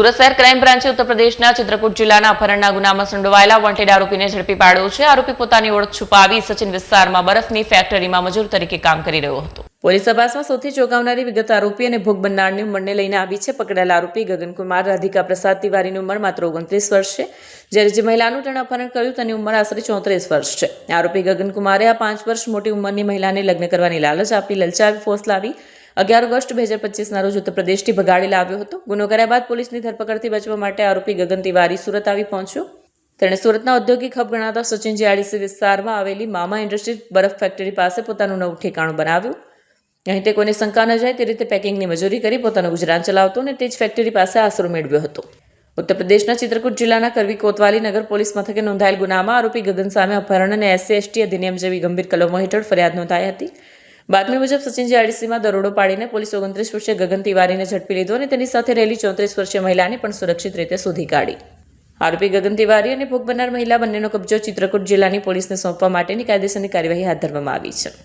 સુરત શહેર ક્રાઇમ બ્રાન્ચે ઉત્તર પ્રદેશના ચિત્રકૂટ જિલ્લાના અપહરણના ગુનામાં સંડોવાયેલા વોન્ટેડ આરોપીને ઝડપી પાડ્યો છે. આરોપી પોતાની ઓળખ છુપાવી સચિન વિસ્તારમાં બરફની ફેક્ટરીમાં મજૂર તરીકે કામ કરી રહ્યો હતો. પોલીસ તપાસમાં સૌથી ચોંકાવનારી વિગત આરોપી અને ભોગ બનનારની ઉંમરને લઈને આવી છે પકડાયેલા આરોપી ગગનકુમાર રાધિકા પ્રસાદ તિવારીની ઉંમર માત્ર ઓગણત્રીસ વર્ષ છે. જ્યારે જે મહિલાનું તેણે અપહરણ કર્યું તેની ઉંમર આશરે ચોત્રીસ વર્ષ છે. આરોપી ગગનકુમારે આ પાંચ વર્ષ મોટી ઉંમરની મહિલાને લગ્ન કરવાની લાલચ આપી, લલચાવી, ફોસ લાવી અગિયાર ઓગસ્ટ બે હજાર પચીસના રોજ ઉત્તર પ્રદેશથી ભગાડી લાવ્યો હતો. ગુનો કર્યા બાદ પોલીસની ધરપકડથી બચવા માટે આરોપી ગગન તિવારી સુરત આવી પહોંચ્યો. તેણે સુરતના ઔદ્યોગિક હબ ગણાતા સચિન જીઆડીસી વિસ્તારમાં આવેલી મામા ઇન્ડસ્ટ્રીઝ બરફ ફેક્ટરી પાસે પોતાનું નવું ઠેકાણું બનાવ્યું. અહીં તે કોઈને શંકા ન જાય તે રીતે પેકિંગની મજૂરી કરી પોતાનું ગુજરાન ચલાવતો અને તે જ ફેક્ટરી પાસે આશરો મેળવ્યો હતો. ઉત્તર પ્રદેશના ચિત્રકૂટ જિલ્લાના કરવી કોતવાલી નગર પોલીસ મથકે નોંધાયેલ ગુનામાં આરોપી ગગન સામે અપહરણ અને એસસી, એસટી અધિનિયમ જેવી ગંભીર કલમો હેઠળ ફરિયાદ નોંધાઈ હતી. બાતમી મુજબ સચિનજી આડીસીમાં દરોડો પાડીને પોલીસ ઓગણત્રીસ વર્ષીય ગગન તિવારીને ઝડપી લીધો અને તેની સાથે રહેલી ચોત્રીસ વર્ષીય મહિલાને પણ સુરક્ષિત રીતે શોધી કાઢી. આરોપી ગગન તિવારી અને ભોગ બનનાર મહિલા બંનેનો કબજો ચિત્રકૂટ જિલ્લાની પોલીસને સોંપવા માટેની કાયદેસરની કાર્યવાહી હાથ ધરવામાં આવી છે.